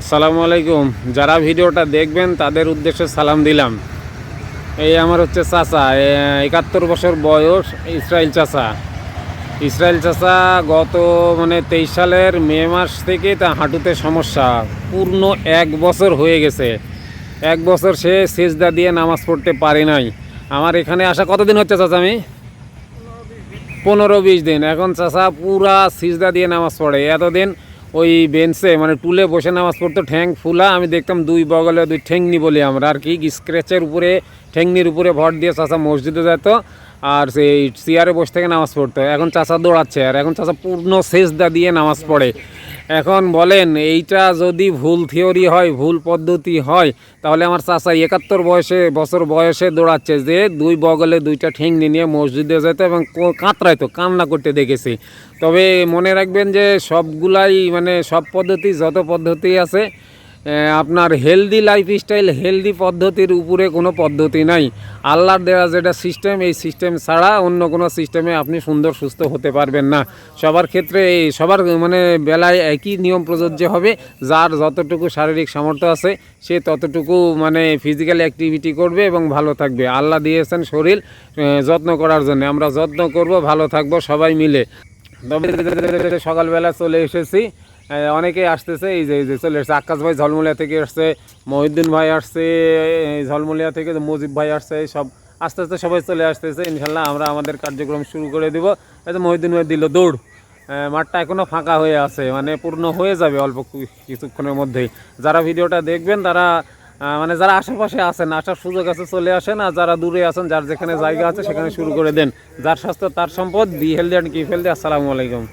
আসসালামু আলাইকুম। যারা ভিডিওটা দেখবেন, তাদের উদ্দেশ্যে সালাম দিলাম। এই আমার হচ্ছে চাচা একাত্তর বছর বয়স ইসরায়েল চাচা। ইসরায়েল চাচা গত মানে তেইশ সালের মে মাস থেকে তা হাঁটুতে সমস্যা। পূর্ণ এক বছর হয়ে গেছে। এক বছর সে সেজদা দিয়ে নামাজ পড়তে পারে নাই। আমার এখানে আসা কতদিন হচ্ছে চাচা আমি? পনেরো বিশ দিন। এখন চাষা পুরা সিজদা দিয়ে নামাজ পড়ে। এতদিন ওই বেঞ্চে মানে টুলে বসে নামাজ পড়তো, ঠ্যাং ফুলা, আমি দেখতাম দুই বগলে দুই ঠ্যাংনি বলি আমরা। আর কি স্ক্র্যাচের উপরে ঠ্যাংনির উপরে ভর দিয়ে চাষা মসজিদে যেত আর সেই চেয়ারে বসে থেকে নামাজ পড়তো এখন চাষা দৌড়াচ্ছে আর এখন চাষা পূর্ণ সেজদা দিয়ে নামাজ পড়ে। এখন বলেন, এইটা যদি ভুল থিওরি হয়, ভুল পদ্ধতি হয়, তাহলে আমার চাচা একাত্তর বয়সে, বছর বয়সে দৌড়াচ্ছে যে দুই বগলে দুইটা ঠেংনি নিয়ে মসজিদে যেত এবং কাতরাইতো, কান্না করতে দেখেছি। তবে মনে রাখবেন যে সবগুলাই মানে সব পদ্ধতি, যত পদ্ধতি আছে আপনার হেলদি লাইফ স্টাইল হেলদি পদ্ধতির উপরে কোনো পদ্ধতি নাই। আল্লাহর দেওয়া যেটা সিস্টেম এই সিস্টেম ছাড়া অন্য কোনো সিস্টেমে আপনি সুন্দর, সুস্থ হতে পারবেন না। সবার ক্ষেত্রে এই সবার মানে বেলায় একই নিয়ম প্রযোজ্য হবে। যার যতটুকু শারীরিক সামর্থ্য আছে, সে ততটুকু মানে ফিজিক্যাল অ্যাক্টিভিটি করবে এবং ভালো থাকবে। আল্লাহ দিয়েছেন শরীর যত্ন করার জন্য। আমরা যত্ন করব, ভালো থাকব সবাই মিলে। তবে সকালবেলা চলে এসেছি। অনেকেই আসতেছে, এই যে এই যে চলে এসেছে। আকাশ ভাই ঝলমুলিয়া থেকে আসছে, মহিউদ্দিন ভাই আসছে ঝলমুলিয়া থেকে মুজিব ভাই আসছে সব আস্তে আস্তে সবাই চলে আসতেছে। ইনশাল্লাহ আমরা আমাদের কার্যক্রম শুরু করে দিব। এই যে মহিউদ্দিন ভাই দিল দৌড়। মাঠটা এখনও ফাঁকা হয়ে আছে মানে পূর্ণ হয়ে যাবে অল্প কিছুক্ষণের মধ্যেই। যারা ভিডিওটা দেখবেন, তারা মানে যারা আশেপাশে আছেন, আসার সুযোগ আছে, চলে আসেন। আর যারা দূরে আছেন, যার যেখানে জায়গা আছে, সেখানে শুরু করে দেন। যার স্বাস্থ্য, তার সম্পদ be healthy and keep healthy আসসালামু আলাইকুম।